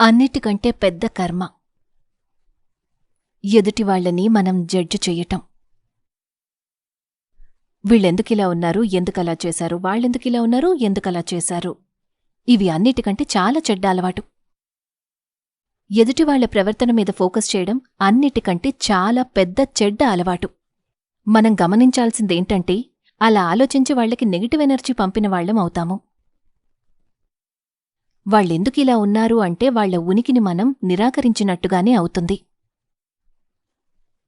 అన్నిటికంటే పెద్ద కర్మ. ఎదుటివాళ్ళని మనం జడ్జి చెయ్యటం వీళ్ళెందుకిలా ఉన్నారు? ఎందుకలా చేశారు? వాళ్ళెందుకిలా ఉన్నారు? ఎందుకలా చేశారు? ఇవి అన్నిటికంటే చాలా చెడ్డ అలవాటు. ఎదుటివాళ్ళ ప్రవర్తన మీద ఫోకస్ చేయడం అన్నిటికంటే చాలా పెద్ద చెడ్డ అలవాటు. మనం గమనించాల్సిందేంటంటే అలా ఆలోచించి వాళ్ళకి నెగిటివ్ ఎనర్జీ పంపిన వాళ్ళం అవుతాము. వాళ్ళెందుకిలా ఉన్నారు అంటే వాళ్ళ ఉనికిని మనం నిరాకరించినట్టుగానే అవుతుంది.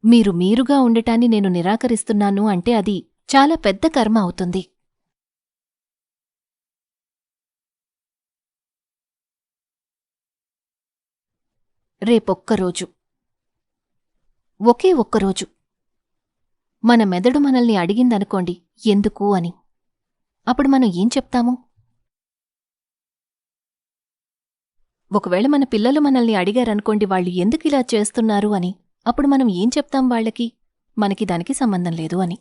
మీరు మీరుగా ఉండటాన్ని నేను నిరాకరిస్తున్నాను అంటే అది చాలా పెద్ద కర్మ అవుతుంది. రేపొక్కరోజు. ఒకే ఒక్కరోజు. మన మెదడు మనల్ని అడిగిందనుకోండి ఎందుకు అని. అప్పుడు మనం ఏం చెప్తాము? ఒకవేళ మన పిల్లలు మనల్ని అడిగారనుకోండి వాళ్ళు ఎందుకిలా చేస్తున్నారు అని. అప్పుడు మనం ఏం చెప్తాం వాళ్ళకి? మనకి దానికి సంబంధం లేదు అని.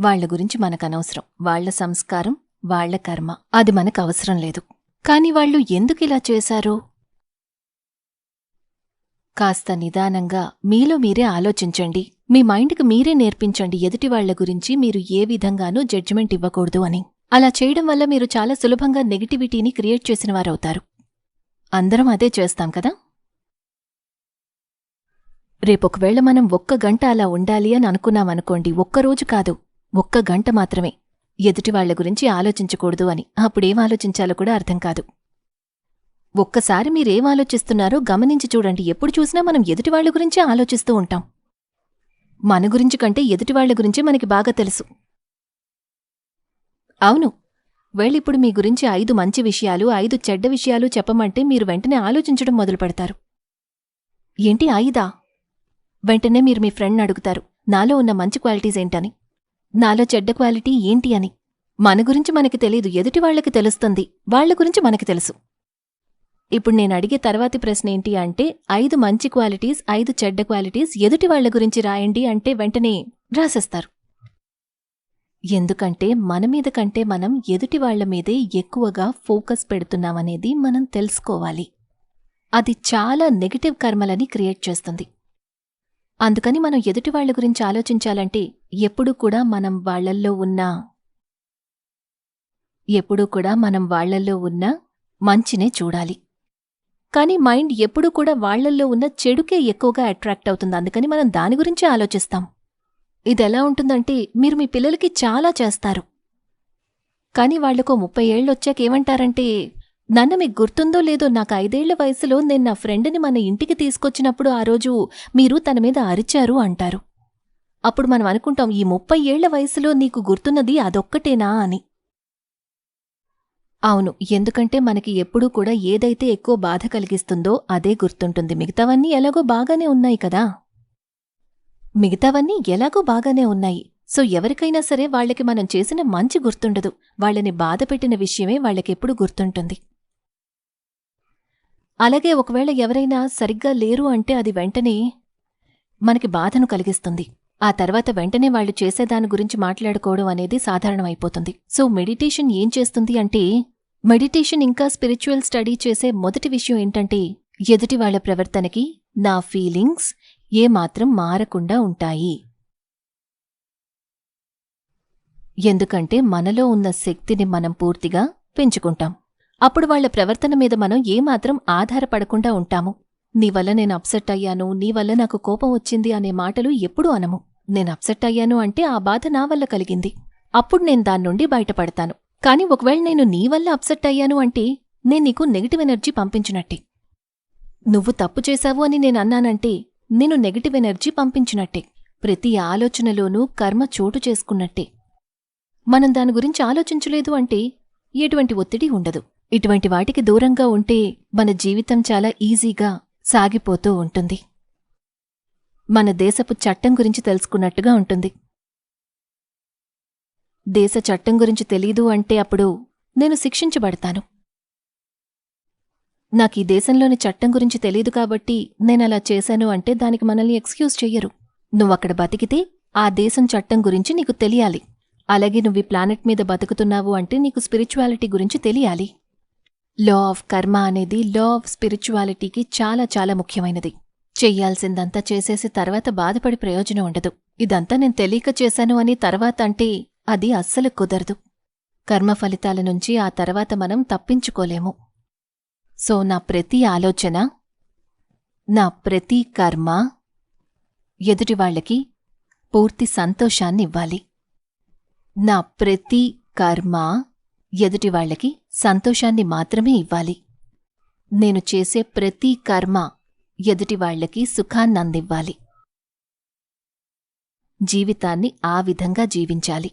వాళ్ళ గురించి మనకనవసరం. వాళ్ళ సంస్కారం వాళ్ళ కర్మ. అది మనకు అవసరం లేదు. కాని వాళ్ళు ఎందుకిలా చేశారో? కాస్త నిదానంగా మీలో మీరే ఆలోచించండి. మీ మైండ్కి మీరే నేర్పించండి ఎదుటివాళ్ళ గురించి మీరు ఏ విధంగానూ జడ్జిమెంట్ ఇవ్వకూడదు అని. అలా చేయడం వల్ల మీరు చాలా సులభంగా నెగిటివిటీని క్రియేట్ చేసిన వారవుతారు. అందరం అదే చేస్తాం కదా? రేపొకవేళ మనం ఒక్క గంట అలా ఉండాలి అని అనుకున్నామనుకోండి ఒక్కరోజు కాదు ఒక్క గంట మాత్రమే. ఎదుటివాళ్ళ గురించి ఆలోచించకూడదు అని. అప్పుడేం ఆలోచించాలో కూడా అర్థం కాదు. ఒక్కసారి మీరేం ఆలోచిస్తున్నారో గమనించి చూడండి. ఎప్పుడు చూసినా మనం ఎదుటివాళ్ళ గురించే ఆలోచిస్తూ ఉంటాం. మన గురించి కంటే ఎదుటివాళ్ళ గురించే మనకి బాగా తెలుసు. అవును వెళ్ళిప్పుడు మీ గురించి ఐదు మంచి విషయాలు ఐదు చెడ్డ విషయాలు చెప్పమంటే మీరు వెంటనే ఆలోచించడం మొదలు పెడతారు ఏంటి ఐదా వెంటనే మీరు మీ ఫ్రెండ్ని అడుగుతారు నాలో ఉన్న మంచి క్వాలిటీస్ ఏంటని? నాలో చెడ్డ క్వాలిటీ ఏంటి అని? మన గురించి మనకి తెలీదు ఎదుటివాళ్ళకి తెలుస్తుంది వాళ్ళ గురించి మనకి తెలుసు. ఇప్పుడు నేను అడిగే తర్వాతి ప్రశ్న ఏంటి అంటే ఐదు మంచి క్వాలిటీస్ ఐదు చెడ్డ క్వాలిటీస్ ఎదుటి వాళ్ళ గురించి రాయండి అంటే వెంటనే రాసేస్తారు. ఎందుకంటే మన మీద కంటే మనం ఎదుటివాళ్ళ మీదే ఎక్కువగా ఫోకస్ పెడుతున్నామనేది మనం తెలుసుకోవాలి. అది చాలా నెగటివ్ కర్మలని క్రియేట్ చేస్తుంది. అందుకని మనం ఎదుటివాళ్ళ గురించి ఆలోచించాలంటే ఎప్పుడూ కూడా మనం వాళ్ళల్లో ఉన్న ఎప్పుడూ కూడా మనం వాళ్ళల్లో ఉన్న మంచినే చూడాలి. కానీ మైండ్ ఎప్పుడూ కూడా వాళ్ళల్లో ఉన్న చెడుకే ఎక్కువగా అట్రాక్ట్ అవుతుంది. అందుకని మనం దాని గురించే ఆలోచిస్తాం. ఇదెలా ఉంటుందంటే మీరు మీ పిల్లలకి చాలా చేస్తారు. కాని వాళ్ళకో ముప్పై ఏళ్ళొచ్చాక ఏమంటారంటే నాన్న మీకు గుర్తుందో లేదో నాకు ఐదేళ్ళ వయసులో నేను నా ఫ్రెండ్ని మన ఇంటికి తీసుకొచ్చినప్పుడు ఆ రోజు మీరు తన మీద అరిచారు అంటారు. అప్పుడు మనం అనుకుంటాం ఈ ముప్పై ఏళ్ళ వయసులో నీకు గుర్తున్నది అదొక్కటేనా అని. అవును ఎందుకంటే మనకి ఎప్పుడూ కూడా ఏదైతే ఎక్కువ బాధ కలిగిస్తుందో అదే గుర్తుంటుంది. మిగతావన్నీ ఎలాగో బాగానే ఉన్నాయి కదా. మిగతావన్నీ ఎలాగో బాగానే ఉన్నాయి. సో ఎవరికైనా సరే వాళ్ళకి మనం చేసిన మంచి గుర్తుండదు. వాళ్ళని బాధపెట్టిన విషయమే వాళ్ళకెప్పుడు గుర్తుంటుంది. అలాగే ఒకవేళ ఎవరైనా సరిగ్గా లేరు అంటే అది వెంటనే మనకి బాధను కలిగిస్తుంది. ఆ తర్వాత వెంటనే వాళ్ళు చేసేదాని గురించి మాట్లాడుకోవడం అనేది సాధారణమైపోతుంది. సో మెడిటేషన్ ఏం చేస్తుంది అంటే మెడిటేషన్ ఇంకా స్పిరిచువల్ స్టడీ చేసే మొదటి విషయం ఏంటంటే ఎదుటి వాళ్ళ ప్రవర్తనకి నా ఫీలింగ్స్ ఏమాత్రం మారకుండా ఉంటాయి. ఎందుకంటే మనలో ఉన్న శక్తిని మనం పూర్తిగా పెంచుకుంటాం. అప్పుడు వాళ్ళ ప్రవర్తన మీద మనం ఏమాత్రం ఆధారపడకుండా ఉంటాము. నీ వల్ల నేను అప్సెట్ అయ్యాను నీ వల్ల నాకు కోపం వచ్చింది అనే మాటలు ఎప్పుడూ అనము. నేను అప్సెట్ అయ్యాను అంటే ఆ బాధ నా వల్ల కలిగింది. అప్పుడు నేను దాన్నుండి బయటపడతాను. కాని ఒకవేళ నేను నీ వల్ల అప్సెట్ అయ్యాను అంటే నేను నీకు నెగిటివ్ ఎనర్జీ పంపించినట్టే. నువ్వు తప్పు చేశావు అని నేను అన్నానంటే నేను నెగిటివ్ ఎనర్జీ పంపించినట్టే. ప్రతి ఆలోచనలోనూ కర్మ చోటు చేసుకున్నట్టే. మనం దాని గురించి ఆలోచించలేదు అంటే ఎటువంటి ఒత్తిడి ఉండదు. ఇటువంటి వాటికి దూరంగా ఉంటే మన జీవితం చాలా ఈజీగా సాగిపోతూ ఉంటుంది. మన దేశపు చట్టం గురించి తెలుసుకున్నట్టుగా ఉంటుంది. దేశ చట్టం గురించి తెలీదు అంటే అప్పుడు నేను శిక్షించబడతాను. నాకీ దేశంలోని చట్టం గురించి తెలీదు కాబట్టి నేనలా చేశాను అంటే దానికి మనల్ని ఎక్స్క్యూజ్ చెయ్యరు. నువ్వక్కడ బతికితే ఆ దేశం చట్టం గురించి నీకు తెలియాలి. అలాగే నువ్వు ఈ ప్లానెట్ మీద బతుకుతున్నావు అంటే నీకు స్పిరిచువాలిటీ గురించి తెలియాలి. లా ఆఫ్ కర్మ అనేది లా ఆఫ్ స్పిరిచువాలిటీకి చాలా చాలా ముఖ్యమైనది. చెయ్యాల్సిందంతా చేసేసి తర్వాత బాధపడి ప్రయోజనం ఉండదు. ఇదంతా నేను తెలియక చేశాను అని తర్వాత అంటే అది అస్సలు కుదరదు. కర్మ ఫలితాల నుంచి ఆ తర్వాత మనం తప్పించుకోలేము. సో నా ప్రతి ఆలోచన నా ప్రతి కర్మ ఎదుటివాళ్ళకి పూర్తి సంతోషాన్ని ఇవ్వాలి. నా ప్రతి కర్మ ఎదుటివాళ్ళకి సంతోషాన్ని మాత్రమే ఇవ్వాలి. నేను చేసే ప్రతి కర్మ ఎదుటివాళ్ళకి సుఖాన్నందివ్వాలి. జీవితాన్ని ఆ విధంగా జీవించాలి.